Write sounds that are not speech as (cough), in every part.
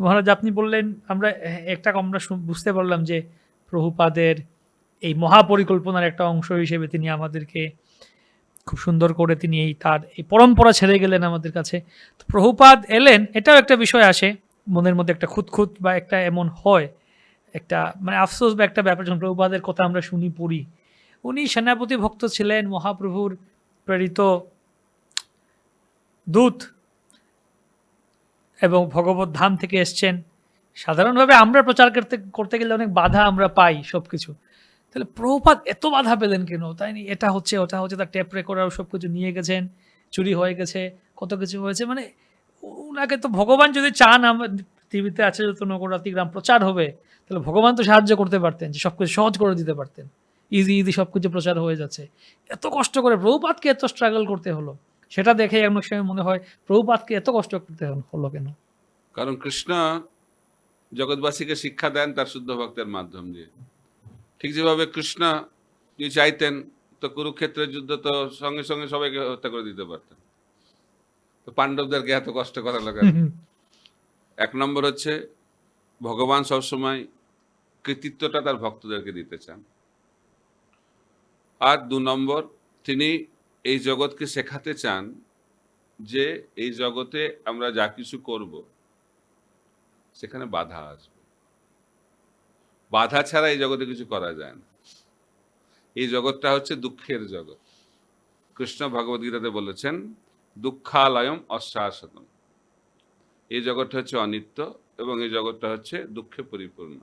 মহারাজ, আপনি বললেন, আমরা, একটা আমরা বুঝতে পারলাম যে প্রভুপাদের এই মহাপরিকল্পনার একটা অংশ হিসেবে তিনি আমাদেরকে খুব সুন্দর করে তিনি এই তার, এই পরম্পরা ছেড়ে গেলেন আমাদের কাছে। তো প্রভুপাদ এলেন, এটাও একটা বিষয় আসে, মনের মধ্যে একটা খুঁতখুত বা একটা এমন হয়, একটা মানে আফসোস বা একটা ব্যাপার, যখন প্রভুপাদের কথা আমরা শুনি, পড়ি। উনি সেনাপতি ভক্ত ছিলেন, মহাপ্রভুর প্রেরিত দূত এবং ভগবত ধাম থেকে এসছেন। সাধারণভাবে আমরা প্রচার করতে করতে গেলে অনেক বাধা আমরা পাই সব কিছু তাহলে প্রভুপাত এত বাধা পেলেন কেন? তাই নি, এটা হচ্ছে, ওটা হচ্ছে তার টেপ রেকর্ডার সব কিছু নিয়ে গেছেন, চুরি হয়ে গেছে, কত কিছু হয়েছে। মানে ওনাকে তো ভগবান যদি চান আমার পৃথিবীতে আছে যত নগরাতি গ্রাম, প্রচার হবে। তাহলে ভগবান তো সাহায্য করতে পারতেন, যে সব কিছু সহজ করে দিতে পারতেন। ইজি ইজি সব কিছু প্রচার হয়ে যাচ্ছে। এত কষ্ট করে প্রভুপাতকে এত স্ট্রাগল করতে হলো। সেটা দেখে অনেক সময় মনে হয় প্রভুপাতকে এত কষ্ট করতে হলো কেন? কারণ কৃষ্ণ জগৎবাসীকে শিক্ষা দেন তার শুদ্ধ ভক্তের মাধ্যম দিয়ে। ঠিক যেভাবে কৃষ্ণ যদি চাইতেন তো কুরুক্ষেত্রের যুদ্ধ তো সঙ্গে সঙ্গে সবাইকে হত্যা করে দিতে পারতেন। তো পাণ্ডবদেরকে এত কষ্ট করা লাগে এক নম্বর হচ্ছে ভগবান সবসময় কৃতিত্বটা তার ভক্তদেরকে দিতে চান। আর দু নম্বর তিনি এই জগৎকে শেখাতে চান যে এই জগতে আমরা যা কিছু করব, সেখানে বাধা আসবে। বাধা ছাড়া এই জগতে কিছু করা যায় না। এই জগৎটা হচ্ছে দুঃখের জগৎ। কৃষ্ণ ভগবদ্গীতাতে বলেছেন, দুঃখালয়ম অশ্বাসতম। এই জগৎটা হচ্ছে অনিত্য এবং এই জগৎটা হচ্ছে দুঃখে পরিপূর্ণ।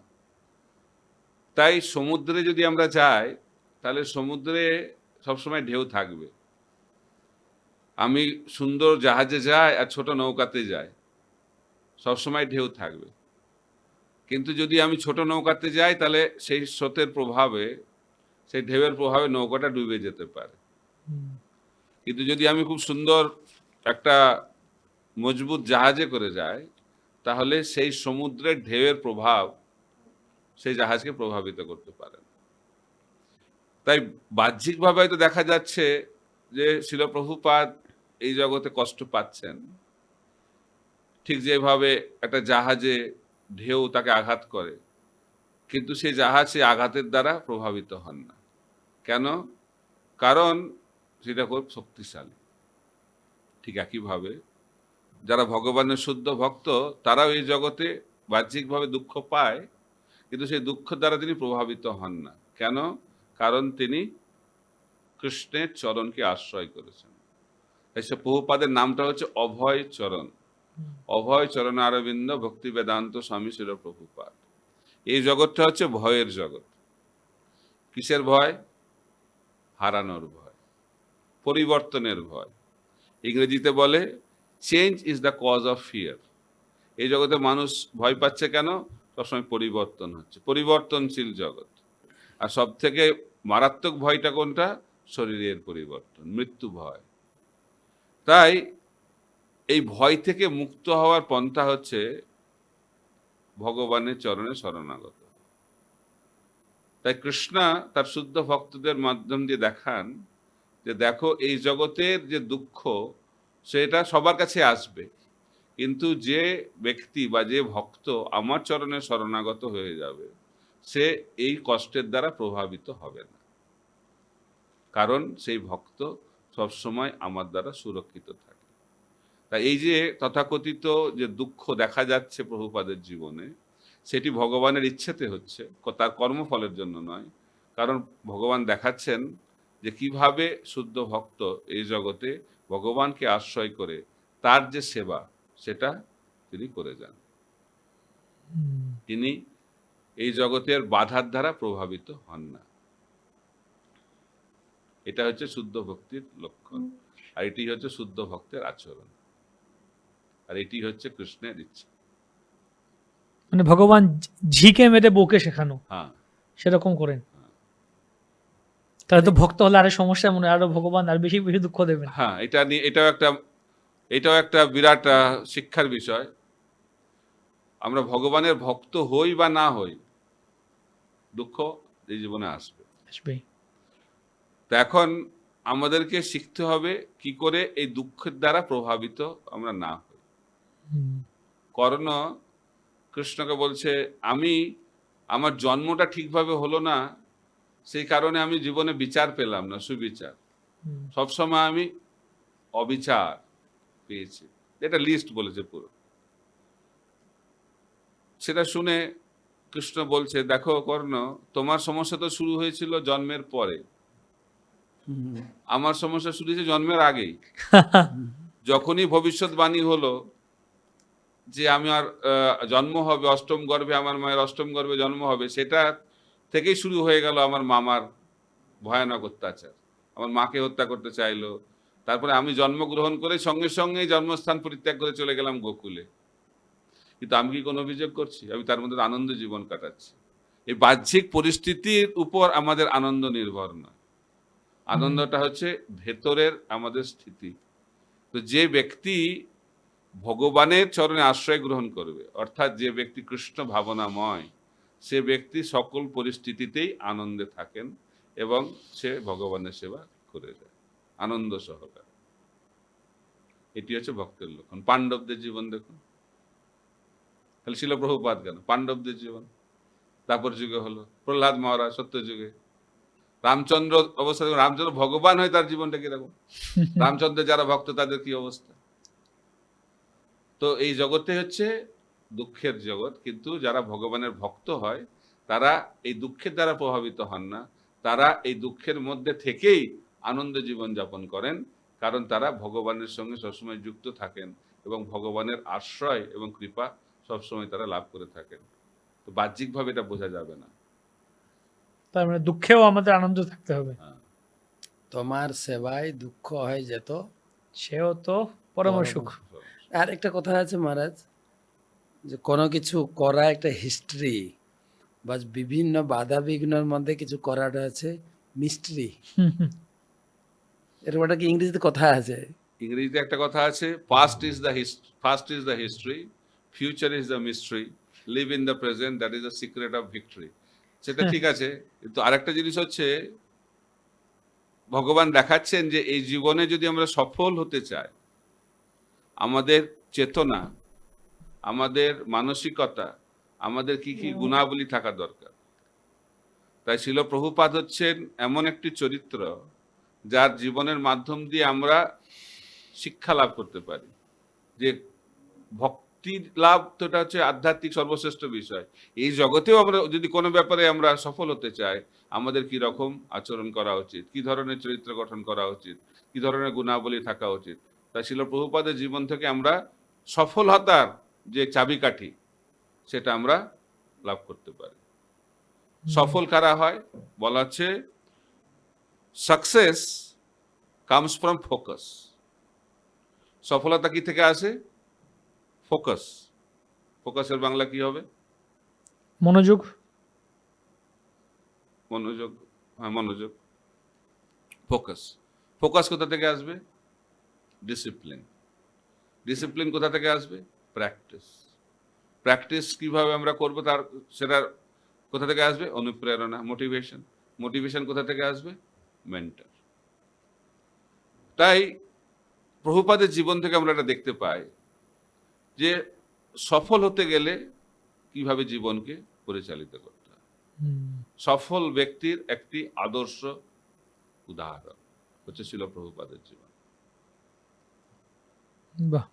তাই সমুদ্রে যদি আমরা যাই, তাহলে সমুদ্রে সবসময় ঢেউ থাকবে। আমি সুন্দর জাহাজে যাই আর ছোট নৌকাতে যাই। সবসময় ঢেউ থাকবে। কিন্তু যদি আমি ছোট নৌকাতে যাই তাহলে সেই স্রোতের প্রভাবে সেই ঢেউয়ের প্রভাবে নৌকাটা ডুবে যেতে পারে। কিন্তু যদি আমি খুব সুন্দর একটা মজবুত জাহাজে করে যাই তাহলে সেই সমুদ্রের ঢেউয়ের প্রভাব সেই জাহাজকে প্রভাবিত করতে পারে। তাই বাহ্যিকভাবে হয়তো দেখা যাচ্ছে যে শিলপ্রভুপাদ এই জগতে কষ্ট পাচ্ছেন। ঠিক যেভাবে একটা জাহাজে ঢেউ তাকে আঘাত করে, কিন্তু সেই জাহাজ সেই আঘাতের দ্বারা প্রভাবিত হন না। কেন? কারণ সেটা খুব শক্তিশালী। ঠিক একইভাবে যারা ভগবানের শুদ্ধ ভক্ত, তারাও এই জগতে বাহ্যিকভাবে দুঃখ পায়, কিন্তু সেই দুঃখ দ্বারা তিনি প্রভাবিত হন না। কেন? কারণ তিনি কৃষ্ণের চরণকে আশ্রয় করেছেন। তাই সে প্রভুপাদের নামটা হচ্ছে অভয় চরণ। অভয় চরণ অরবিন্দ, ভক্তি বেদান্ত, স্বামী শিল প্রভুপাদ। এই জগৎটা হচ্ছে ভয়ের জগৎ। কিসের ভয়? হারানোর ভয়, পরিবর্তনের ভয়। ইংরেজিতে বলে change is the cause of fear এই জগতে মানুষ ভয় পাচ্ছে কেন? সবসময় পরিবর্তন হচ্ছে, পরিবর্তনশীল জগৎ। আর সব থেকে মারাত্মক ভয়টা কোনটা? শরীরের পরিবর্তন, মৃত্যু ভয়। তাই এই ভয় থেকে মুক্ত হওয়ার পন্থা হচ্ছে ভগবানের চরণে শরণাগত। তাই কৃষ্ণা তার শুদ্ধ ভক্তদের মাধ্যম দিয়ে দেখান যে দেখো এই জগতের যে দুঃখ, সেটা সবার কাছে আসবে। কিন্তু যে ব্যক্তি বা যে ভক্ত আমার চরণে শরণাগত হয়ে যাবে, সে এই কষ্টের দ্বারা প্রভাবিত হবে না। কারণ সেই ভক্ত সবসময় আমার দ্বারা সুরক্ষিত থাকে। তা এই যে তথাকথিত যে দুঃখ দেখা যাচ্ছে প্রভুপাদের জীবনে সেটি ভগবানের ইচ্ছেতে হচ্ছে তার কর্মফলের জন্য নয়। কারণ ভগবান দেখাচ্ছেন যে কীভাবে শুদ্ধ ভক্ত এই জগতে ভগবানকে আশ্রয় করে তার যে সেবা সেটা তিনি করে যান। তিনি এই জগতের বাধার দ্বারা প্রভাবিত হন না। এটা হচ্ছে শুদ্ধ ভক্তির লক্ষণ। আর এটি হচ্ছে শুদ্ধ ভক্তের আচরণ। আর এটি হচ্ছে কৃষ্ণের ইচ্ছা। মানে ভগবান ঝিকে মেরে বউকে শেখানো। হ্যাঁ। সেরকম করেন। তাহলে তো ভক্ত হলে আরও সমস্যা মনে হয়, আরও ভগবান আর বেশি বেশি দুঃখ দেবেন। হ্যাঁ এটা নিয়ে এটাও একটা এটাও একটা বিরাট শিক্ষার বিষয়। আমরা ভগবানের ভক্ত হই বা না হই দুঃখ এই জীবনে আসবে। আসবেই। তো এখন আমাদেরকে শিখতে হবে কি করে এই দুঃখের দ্বারা প্রভাবিত আমরা না হই। কর্ণ কৃষ্ণকে বলছে আমি আমার জন্মটা ঠিকভাবে হলো না সেই কারণে আমি জীবনে বিচার পেলাম না সুবিচার। সবসময় আমি অবিচার পেয়েছি। এটা লিস্ট বলেছে পুরো। সেটা শুনে কৃষ্ণ বলছে দেখো কর্ণ তোমার সমস্যা তো শুরু হয়েছিল জন্মের পরে। আমার সমস্যা শুরু হয়েছে জন্মের আগেই। (laughs) যখনই ভবিষ্যৎবাণী হলো যে আমি আর জন্ম হবে অষ্টম গর্ভে আমার মায়ের অষ্টম গর্ভে জন্ম হবে সেটা থেকেই শুরু হয়ে গেল আমার মামার ভয়ানক অত্যাচার। আমার মাকে হত্যা করতে চাইলো। তারপরে আমি জন্মগ্রহণ করে সঙ্গে সঙ্গে জন্মস্থান পরিত্যাগ করে চলে গেলাম গোকুলে। কিন্তু আমি কি কোনো অভিযোগ করছি? আমি তার মধ্যে আনন্দ জীবন কাটাচ্ছি। এই বাহ্যিক পরিস্থিতির উপর আমাদের আনন্দ নির্ভর নয়। আনন্দটা হচ্ছে ভেতরের আমাদের স্থিতি। তো যে ব্যক্তি ভগবানের চরণে আশ্রয় গ্রহণ করবে, অর্থাৎ যে ব্যক্তি কৃষ্ণ ভাবনাময়, সে ব্যক্তি সকল পরিস্থিতিতেই আনন্দে থাকেন এবং সে ভগবানের সেবা করে যায় আনন্দ সহকারে। এটি হচ্ছে ভক্তের লক্ষণ। পাণ্ডবদের জীবন দেখুন। তাহলে ছিল প্রভুপাত কেন? পাণ্ডবদের জীবন। তারপর যুগে হলো প্রহ্লাদ মহারাজ সত্য যুগে রামচন্দ্র অবস্থা দেখুন, রামচন্দ্র ভগবান হয়ে তার জীবনটা কীরকম? (laughs) রামচন্দ্রের যারা ভক্ত তাদের কি অবস্থা? তো এই জগতে হচ্ছে দুঃখের জগৎ কিন্তু যারা ভগবানের ভক্ত হয় তারা এই দুঃখের দ্বারা প্রভাবিত হন না। তারা এই দুঃখের মধ্যে থেকেই আনন্দ জীবন যাপন করেন কারণ তারা ভগবানের সঙ্গে সবসময় যুক্ত থাকেন এবং ভগবানের আশ্রয় এবং কৃপা সবসময় তারা লাভ করে থাকেন। তো বাহ্যিকভাবে এটা বোঝা যাবে না। তার মানে দুঃখেও আমাদের আনন্দ থাকতে হবে। তোমার সেবায় দুঃখ হয় যেত। সেও তো পরম সুখ। আর একটা কথা আছে মহারাজ যে কোনো কিছু করা একটা হিস্ট্রি বা বিভিন্ন বাধা বিঘ্নের মধ্যে কিছু করাটা আছে মিস্ট্রি হুম, হুম। এরকম একটা কি ইংরেজিতে কথা আছে? ইংরেজিতে একটা কথা আছে past is the first is the history future is the mystery live in the present that is the secret of victory সেটা ঠিক আছে। কিন্তু আরেকটা জিনিস হচ্ছে ভগবান দেখাচ্ছেন যে এই জীবনে যদি আমরা সফল হতে চাই আমাদের চেতনা আমাদের মানসিকতা আমাদের কি কি গুণাবলী থাকা দরকার। তাই শিল প্রভুপাদ হচ্ছেন এমন একটি চরিত্র যার জীবনের মাধ্যম দিয়ে আমরা শিক্ষা লাভ করতে পারি। যে ভক্তি লাভ তো এটা হচ্ছে আধ্যাত্মিক সর্বশ্রেষ্ঠ বিষয়। এই জগতেও আমরা যদি কোনো ব্যাপারে আমরা সফল হতে চাই আমাদের কি রকম আচরণ করা উচিত? কি ধরনের চরিত্র গঠন করা উচিত? কি ধরনের গুণাবলী থাকা উচিত? তাই শিল প্রভুপাদের জীবন থেকে আমরা সফলতার যে চাবিকাঠি সেটা আমরা লাভ করতে পারি। সফল কারা হয়? বলা হচ্ছে সাকসেস কামস ফ্রম ফোকাস সফলতা কি থেকে আসে? ফোকাস ফোকাসের বাংলা কি হবে? মনোযোগ। মনোযোগ হ্যাঁ মনোযোগ। ফোকাস। ফোকাস কোথা থেকে আসবে? ডিসিপ্লিন। ডিসিপ্লিন কোথা থেকে আসবে? প্র্যাকটিস। প্র্যাকটিস কীভাবে আমরা করব তার সেটার কোথা থেকে আসবে? অনুপ্রেরণা মোটিভেশন। মোটিভেশন কোথা থেকে আসবে? মেন্টার। তাই প্রভুপাদের জীবন থেকে আমরা এটা দেখতে পাই। যে সফল হতে গেলে কীভাবে জীবনকে পরিচালিত করতে হয়? সফল ব্যক্তির একটি আদর্শ উদাহরণ, হচ্ছে ছিল প্রভুপাদের জীবন। বাহ!